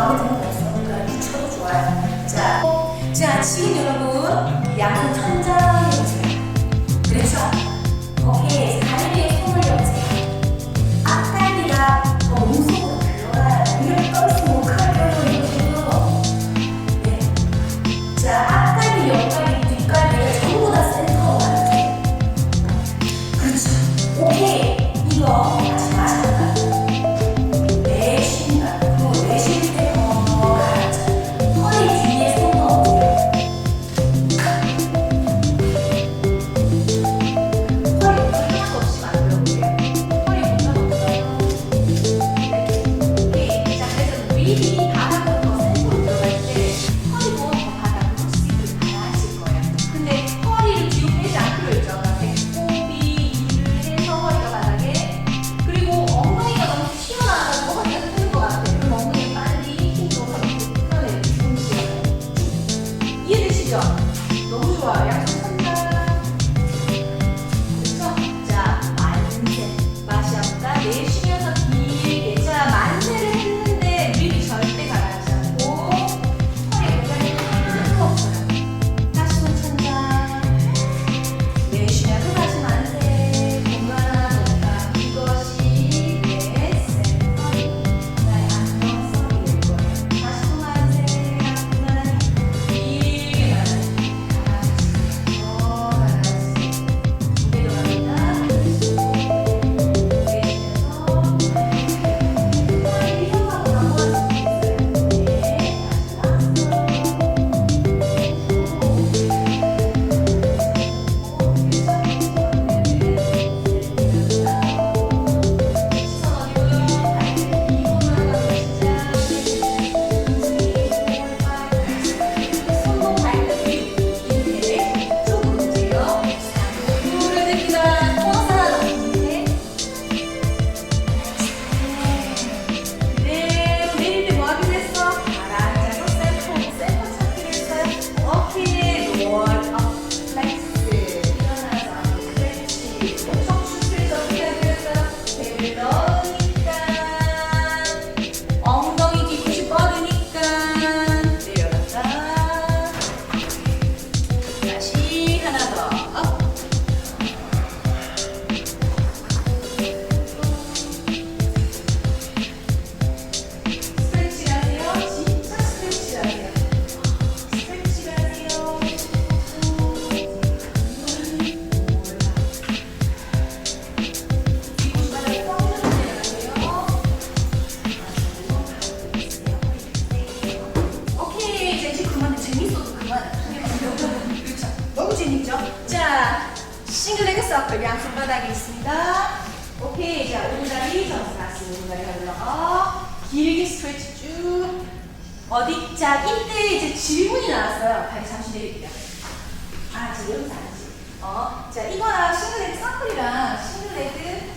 마음에 드는 거 없어. 그러니까 6차도 좋아요. 자, 자 지인 여러분 양천장 그죠? 너무 좋아요. Linda. 오진이죠. 자, 싱글레그 서클 양손바닥에 있습니다. 오케이, 자 오른다리 전사스 오른다리 올라가 길게 스트레치 쭉 어디 자 이때 이제 질문이 나왔어요. 다리 잠시 내릴게요. 아 지금 잠시. 어자 이거랑 싱글레그 서클이랑 싱글레그